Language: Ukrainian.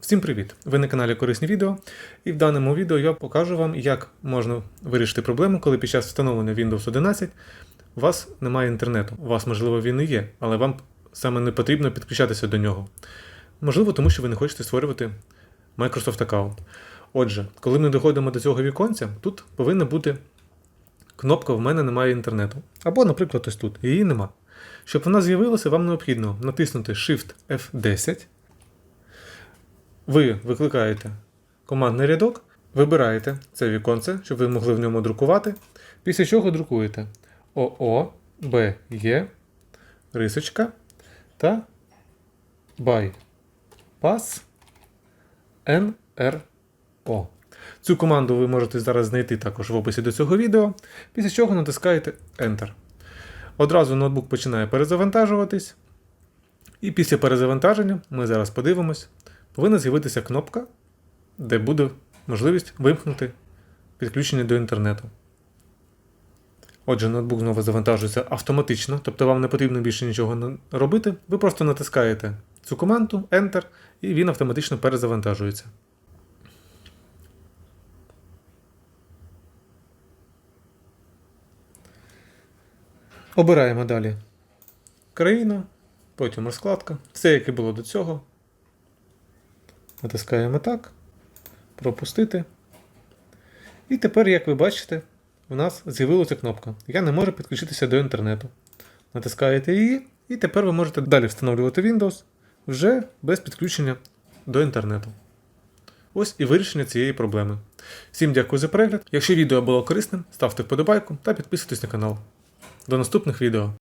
Всім привіт! Ви на каналі Корисні відео, і в даному відео я покажу вам, як можна вирішити проблему, коли під час встановлення Windows 11 у вас немає інтернету. У вас, можливо, він і є, але вам саме не потрібно підключатися до нього. Можливо, тому що ви не хочете створювати Microsoft аккаунт. Отже, коли ми доходимо до цього віконця, тут повинна бути кнопка В мене немає інтернету. Або, наприклад, ось тут. Її нема. Щоб вона з'явилася, вам необхідно натиснути Shift F10. Ви викликаєте командний рядок, вибираєте це віконце, щоб ви могли в ньому друкувати. Після чого друкуєте ОО, рисочка та bypass NRO. Цю команду ви можете зараз знайти також в описі до цього відео, після чого натискаєте Enter. Одразу ноутбук починає перезавантажуватись. І після перезавантаження ми зараз подивимось, повинна з'явитися кнопка, де буде можливість вимкнути підключення до інтернету. Отже, ноутбук знову завантажується автоматично, тобто вам не потрібно більше нічого робити. Ви просто натискаєте цю команду Enter, і він автоматично перезавантажується. Обираємо далі країну, потім розкладка. Все, як і було до цього. Натискаємо так. Пропустити. І тепер, як ви бачите, у нас з'явилася кнопка. Я не можу підключитися до інтернету. Натискаєте її, і тепер ви можете далі встановлювати Windows вже без підключення до інтернету. Ось і вирішення цієї проблеми. Всім дякую за перегляд. Якщо відео було корисним, ставте вподобайку та підписуйтесь на канал. До наступних відео.